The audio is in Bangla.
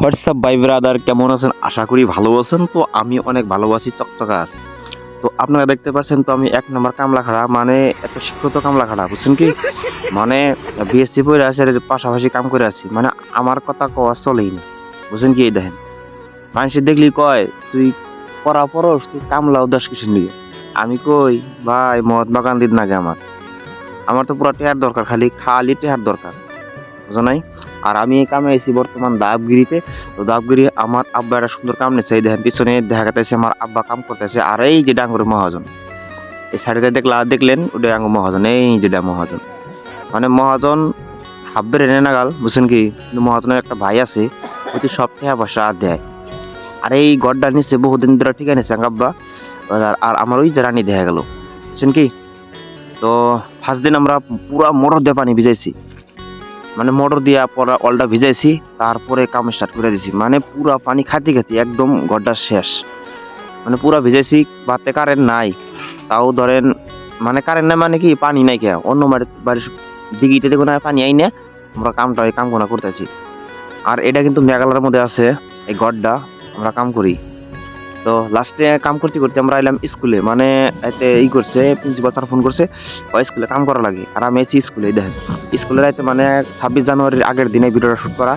হোয়াটসঅ্যাপ বাই ব্রাদার কেমন আছেন? আশা করি ভালো আছেন। তো আমি অনেক ভালোবাসি চকচকা তো আপনারা দেখতে পাচ্ছেন, তো আমি এক নম্বর কামলা খাড়া মানে এত শিক্ষিত কামলা খাড়া বুঝছেন কি? মানে বিএসসি পড়ে আছে, আর পাশাপাশি কাম করে আছি। মানে আমার কথা কওয়া চলেই না, বুঝছেন কি? এই দেখেন মানুষের দেখলি কয়, তুই পড়া পড়স, তুই কামলা উদাস কিসের নিয়ে? আমি কই, ভাই মহাত্মা গান্ধীর নাগে আমার? আমার তো পুরো টেহার দরকার, খালি খালি টেহার দরকার, বুঝো নাই? আর আমি এই কামে এসেছি বর্তমান দাবগিরিতে। তো দাবগিরি আমার আব্বা একটা সুন্দর কাম নিচ্ছে এই দেখেন পিছনে দেখা গেছে আমার আব্বা কাম করতেছে, আর এই যে ডাঙ্গুর মহাজন। এই সাইডে দেখলা দেখলেন ওটা ডাঙ্গুর মহাজন, এই যেটা মহাজন। মানে মহাজন হাব্বের এনে নাগাল বুঝছেন কি? কিন্তু মহাজনের একটা ভাই আছে সব টাকা পয়সা দেয়। আর এই গড্ডা নিচ্ছে বহুদিন ধরে ঠিক আছে আব্বা। আর আমার ওই যে রানী দেখা গেল, বুঝছেন কি? তো ফার্স্ট দিন আমরা পুরা মোটর দিয়ে পানি ভিজাইছি। মানে মোটর দিয়া পরা অলটা ভিজাইছি, তারপরে কাম স্টার্ট করে দিছি। মানে পুরা পানি খাতি খাতি একদম গড্ডা শেষ। মানে পুরা ভিজাইছি বাতে কারেন্ট নাই। তাও ধরেন মানে কারেন্ট নাই মানে কি, পানি নাই কে? অন্য বাড়ির দিঘিতে দেখো না পানি আই না আমরা কামটা কাম কোনা করতেছি। আর এটা কিন্তু মেঘালয়ের মধ্যে আছে, এই গড্ডা, আমরা কাম করি। তো লাস্টে কাম করতে করতে আমরা এলাম স্কুলে মানে এতে ই করছে প্রিন্সিপাল স্যার ফোন করছে স্কুলে কাম করা লাগে? আর আমি এসি স্কুলে দেখেন। স্কুলে রাইতে মানে ছাব্বিশ জানুয়ারির আগের দিনে ভিডিওটা শুট করা।